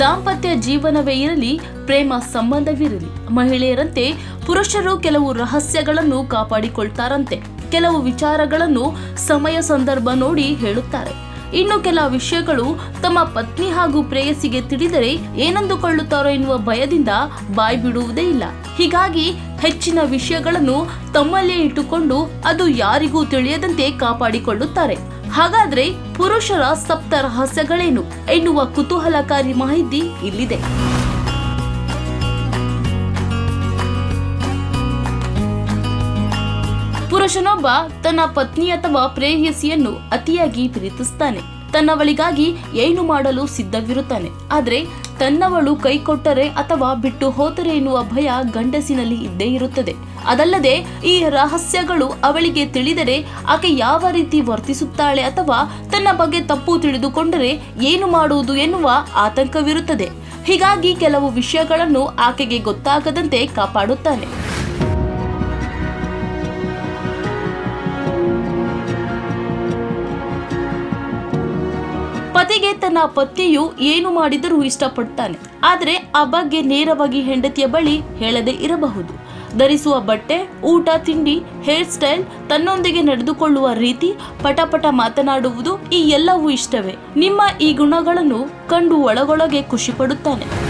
ದಾಂಪತ್ಯ ಜೀವನವೇ ಇರಲಿ, ಪ್ರೇಮ ಸಂಬಂಧವಿರಲಿ. ಮಹಿಳೆಯರಂತೆ ಪುರುಷರು ಕೆಲವು ರಹಸ್ಯಗಳನ್ನು ಕಾಪಾಡಿಕೊಳ್ತಾರಂತೆ. ಕೆಲವು ವಿಚಾರಗಳನ್ನು ಸಮಯ ಸಂದರ್ಭ ನೋಡಿ ಹೇಳುತ್ತಾರೆ. ಇನ್ನು ಕೆಲ ವಿಷಯಗಳು ತಮ್ಮ ಪತ್ನಿ ಹಾಗೂ ಪ್ರೇಯಸಿಗೆ ತಿಳಿದರೆ ಏನಂದುಕೊಳ್ಳುತ್ತಾರೋ ಎನ್ನುವ ಭಯದಿಂದ ಬಾಯಿ ಬಿಡುವುದೇ ಇಲ್ಲ. ಹೀಗಾಗಿ ಹೆಚ್ಚಿನ ವಿಷಯಗಳನ್ನು ತಮ್ಮಲ್ಲೇ ಇಟ್ಟುಕೊಂಡು ಅದು ಯಾರಿಗೂ ತಿಳಿಯದಂತೆ ಕಾಪಾಡಿಕೊಳ್ಳುತ್ತಾರೆ. ಹಾಗಾದ್ರೆ ಪುರುಷರ ಸಪ್ತ ರಹಸ್ಯಗಳೇನು ಎನ್ನುವ ಕುತೂಹಲಕಾರಿ ಮಾಹಿತಿ ಇಲ್ಲಿದೆ. ಪುರುಷನೊಬ್ಬ ತನ್ನ ಪತ್ನಿ ಅಥವಾ ಪ್ರೇಯಸಿಯನ್ನು ಅತಿಯಾಗಿ ಪ್ರೀತಿಸ್ತಾನೆ. ತನ್ನವಳಿಗಾಗಿ ಏನು ಮಾಡಲು ಸಿದ್ಧವಿರುತ್ತಾನೆ. ಆದರೆ ತನ್ನವಳು ಕೈ ಕೊಟ್ಟರೆ ಅಥವಾ ಬಿಟ್ಟು ಹೋದರೆ ಎನ್ನುವ ಭಯ ಗಂಡಸಿನಲ್ಲಿ ಇದ್ದೇ ಇರುತ್ತದೆ. ಅದಲ್ಲದೆ ಈ ರಹಸ್ಯಗಳು ಅವಳಿಗೆ ತಿಳಿದರೆ ಆಕೆ ಯಾವ ರೀತಿ ವರ್ತಿಸುತ್ತಾಳೆ ಅಥವಾ ತನ್ನ ಬಗ್ಗೆ ತಪ್ಪು ತಿಳಿದುಕೊಂಡರೆ ಏನು ಮಾಡುವುದು ಎನ್ನುವ ಆತಂಕವಿರುತ್ತದೆ. ಹೀಗಾಗಿ ಕೆಲವು ವಿಷಯಗಳನ್ನು ಆಕೆಗೆ ಗೊತ್ತಾಗದಂತೆ ಕಾಪಾಡುತ್ತಾನೆ. ಪತಿಗೆ ತನ್ನ ಪತಿಯು ಏನು ಮಾಡಿದರೂ ಇಷ್ಟಪಡ್ತಾನೆ. ಆದರೆ ಆ ಬಗ್ಗೆ ನೇರವಾಗಿ ಹೆಂಡತಿಯ ಬಳಿ ಹೇಳದೆ ಇರಬಹುದು. ಧರಿಸುವ ಬಟ್ಟೆ, ಊಟ, ತಿಂಡಿ, ಹೇರ್ ಸ್ಟೈಲ್ ತನ್ನೊಂದಿಗೆ ನಡೆದುಕೊಳ್ಳುವ ರೀತಿ ಪಟಪಟ ಮಾತನಾಡುವುದು ಈ ಎಲ್ಲವೂ ಇಷ್ಟವೇ. ನಿಮ್ಮ ಈ ಗುಣಗಳನ್ನು ಕಂಡು ಒಳಗೊಳಗೆ ಖುಷಿ ಪಡುತ್ತಾನೆ.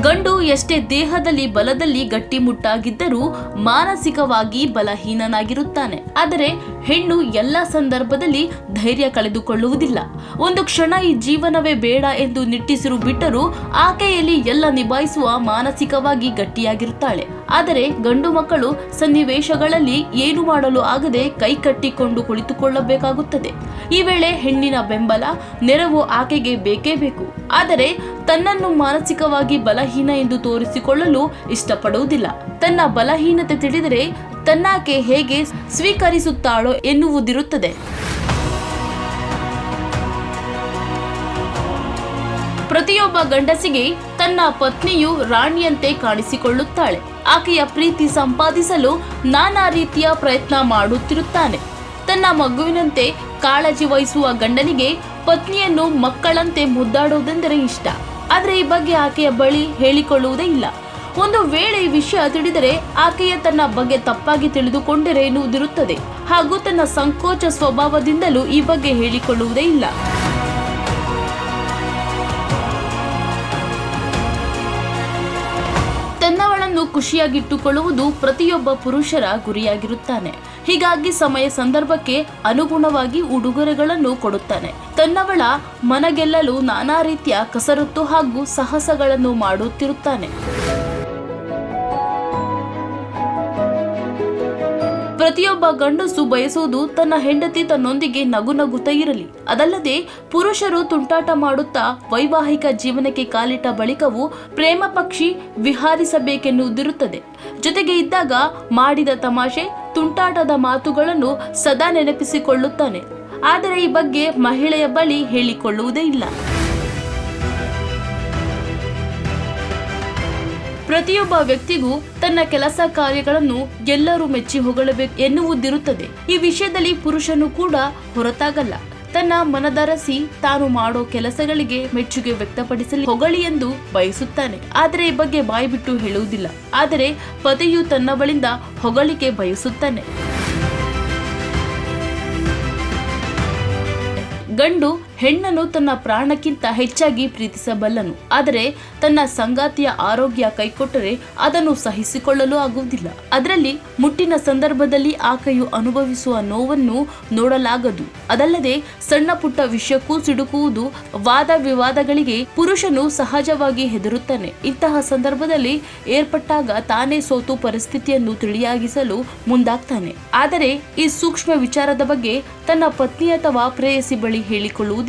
ಗಂಡು ಎಷ್ಟೇ ದೇಹದಲ್ಲಿ ಬಲದಲ್ಲಿ ಗಟ್ಟಿಮುಟ್ಟಾಗಿದ್ದರೂ ಮಾನಸಿಕವಾಗಿ ಬಲಹೀನನಾಗಿರುತ್ತಾನೆ. ಆದರೆ ಹೆಣ್ಣು ಎಲ್ಲ ಸಂದರ್ಭದಲ್ಲಿ ಧೈರ್ಯ ಕಳೆದುಕೊಳ್ಳುವುದಿಲ್ಲ. ಒಂದು ಕ್ಷಣ ಈ ಜೀವನವೇ ಬೇಡ ಎಂದು ನಿಟ್ಟಿಸಿರು ಬಿಟ್ಟರೂ ಆಕೆಯಲ್ಲಿ ಎಲ್ಲ ನಿಭಾಯಿಸುವ ಮಾನಸಿಕವಾಗಿ ಗಟ್ಟಿಯಾಗಿರುತ್ತಾಳೆ. ಆದರೆ ಗಂಡು ಮಕ್ಕಳು ಸನ್ನಿವೇಶಗಳಲ್ಲಿ ಏನು ಮಾಡಲು ಆಗದೆ ಕೈ ಕಟ್ಟಿಕೊಂಡು ಕುಳಿತುಕೊಳ್ಳಬೇಕಾಗುತ್ತದೆ. ಈ ವೇಳೆ ಹೆಣ್ಣಿನ ಬೆಂಬಲ, ನೆರವು ಆಕೆಗೆ ಬೇಕೇ ಬೇಕು. ಆದರೆ ತನ್ನನ್ನು ಮಾನಸಿಕವಾಗಿ ಬಲಹೀನ ಎಂದು ತೋರಿಸಿಕೊಳ್ಳಲು ಇಷ್ಟಪಡುವುದಿಲ್ಲ. ತನ್ನ ಬಲಹೀನತೆ ತಿಳಿದರೆ ತನ್ನಾಕೆ ಹೇಗೆ ಸ್ವೀಕರಿಸುತ್ತಾಳೋ ಎನ್ನುವುದಿರುತ್ತದೆ. ಪ್ರತಿಯೊಬ್ಬ ಗಂಡಸಿಗೆ ತನ್ನ ಪತ್ನಿಯು ರಾಣಿಯಂತೆ ಕಾಣಿಸಿಕೊಳ್ಳುತ್ತಾಳೆ. ಆಕೆಯ ಪ್ರೀತಿ ಸಂಪಾದಿಸಲು ನಾನಾ ರೀತಿಯ ಪ್ರಯತ್ನ ಮಾಡುತ್ತಿರುತ್ತಾನೆ. ತನ್ನ ಮಗುವಿನಂತೆ ಕಾಳಜಿ ವಹಿಸುವ ಗಂಡನಿಗೆ ಪತ್ನಿಯನ್ನು ಮಕ್ಕಳಂತೆ ಮುದ್ದಾಡುವುದೆಂದರೆ ಇಷ್ಟ. ಆದರೆ ಈ ಬಗ್ಗೆ ಆಕೆಯ ಬಳಿ ಹೇಳಿಕೊಳ್ಳುವುದೇ ಇಲ್ಲ. ಒಂದು ವೇಳೆ ಈ ವಿಷಯ ತಿಳಿದರೆ ಆಕೆಯ ತನ್ನ ಬಗ್ಗೆ ತಪ್ಪಾಗಿ ತಿಳಿದುಕೊಂಡರೆ ಎನ್ನುವುದಿರುತ್ತದೆ. ಹಾಗೂ ತನ್ನ ಸಂಕೋಚ ಸ್ವಭಾವದಿಂದಲೂ ಈ ಬಗ್ಗೆ ಹೇಳಿಕೊಳ್ಳುವುದೇ ಇಲ್ಲ. ತನ್ನವಳನ್ನು ಖುಷಿಯಾಗಿಟ್ಟುಕೊಳ್ಳುವುದು ಪ್ರತಿಯೊಬ್ಬ ಪುರುಷರ ಗುರಿಯಾಗಿರುತ್ತಾನೆ. ಹೀಗಾಗಿ ಸಮಯ ಸಂದರ್ಭಕ್ಕೆ ಅನುಗುಣವಾಗಿ ಉಡುಗೊರೆಗಳನ್ನು ಕೊಡುತ್ತಾನೆ. ತನ್ನವಳ ಮನಗೆಲ್ಲಲು ನಾನಾ ರೀತಿಯ ಕಸರತ್ತು ಹಾಗೂ ಸಾಹಸಗಳನ್ನು ಮಾಡುತ್ತಿರುತ್ತಾನೆ. ಪ್ರತಿಯೊಬ್ಬ ಗಂಡಸು ಬಯಸುವುದು ತನ್ನ ಹೆಂಡತಿ ತನ್ನೊಂದಿಗೆ ನಗು ನಗುತ್ತಾ ಇರಲಿ. ಅದಲ್ಲದೆ ಪುರುಷರು ತುಂಟಾಟ ಮಾಡುತ್ತಾ ವೈವಾಹಿಕ ಜೀವನಕ್ಕೆ ಕಾಲಿಟ್ಟ ಬಳಿಕವೂ ಪ್ರೇಮ ಪಕ್ಷಿ ವಿಹಾರಿಸಬೇಕೆನ್ನುವುದಿರುತ್ತದೆ. ಜೊತೆಗೆ ಇದ್ದಾಗ ಮಾಡಿದ ತಮಾಷೆ, ತುಂಟಾಟದ ಮಾತುಗಳನ್ನು ಸದಾ ನೆನಪಿಸಿಕೊಳ್ಳುತ್ತಾನೆ. ಆದರೆ ಈ ಬಗ್ಗೆ ಮಹಿಳೆಯ ಬಳಿ ಹೇಳಿಕೊಳ್ಳುವುದೇ ಇಲ್ಲ. ಪ್ರತಿಯೊಬ್ಬ ವ್ಯಕ್ತಿಗೂ ತನ್ನ ಕೆಲಸ ಕಾರ್ಯಗಳನ್ನು ಎಲ್ಲರೂ ಮೆಚ್ಚಿ ಹೊಗಳಬೇಕು ಎನ್ನುವುದಿರುತ್ತದೆ. ಈ ವಿಷಯದಲ್ಲಿ ಪುರುಷನು ಕೂಡ ಹೊರತಾಗಲ್ಲ. ತನ್ನ ಮನದರಸಿ ತಾನು ಮಾಡೋ ಕೆಲಸಗಳಿಗೆ ಮೆಚ್ಚುಗೆ ವ್ಯಕ್ತಪಡಿಸಲಿ, ಹೊಗಳಿ ಎಂದು ಬಯಸುತ್ತಾನೆ. ಆದರೆ ಈ ಬಗ್ಗೆ ಬಾಯಿ ಬಿಟ್ಟು ಹೇಳುವುದಿಲ್ಲ. ಆದರೆ ಪತಿಯು ತನ್ನವಳಿಂದ ಹೊಗಳಿಕೆ ಬಯಸುತ್ತಾನೆ. ಗಂಡು ಹೆಣ್ಣನ್ನು ತನ್ನ ಪ್ರಾಣಕ್ಕಿಂತ ಹೆಚ್ಚಾಗಿ ಪ್ರೀತಿಸಬಲ್ಲನು. ಆದರೆ ತನ್ನ ಸಂಗಾತಿಯ ಆರೋಗ್ಯ ಕೈಕೊಟ್ಟರೆ ಅದನ್ನು ಸಹಿಸಿಕೊಳ್ಳಲು ಆಗುವುದಿಲ್ಲ. ಅದರಲ್ಲಿ ಮುಟ್ಟಿನ ಸಂದರ್ಭದಲ್ಲಿ ಆಕೆಯು ಅನುಭವಿಸುವ ನೋವನ್ನು ನೋಡಲಾಗದು. ಅದಲ್ಲದೆ ಸಣ್ಣ ಪುಟ್ಟ ವಿಷಯಕ್ಕೂ ಸಿಡುಕುವುದು ವಾದ ವಿವಾದಗಳಿಗೆ ಪುರುಷನು ಸಹಜವಾಗಿ ಹೆದರುತ್ತಾನೆ. ಇಂತಹ ಸಂದರ್ಭದಲ್ಲಿ ಏರ್ಪಟ್ಟಾಗ ತಾನೇ ಸೋತು ಪರಿಸ್ಥಿತಿಯನ್ನು ತಿಳಿಯಾಗಿಸಲು ಮುಂದಾಗ್ತಾನೆ. ಆದರೆ ಈ ಸೂಕ್ಷ್ಮ ವಿಚಾರದ ಬಗ್ಗೆ ತನ್ನ ಪತ್ನಿ ಅಥವಾ ಪ್ರೇಯಸಿ ಬಳಿ ಹೇಳಿಕೊಳ್ಳುವುದಿಲ್ಲ.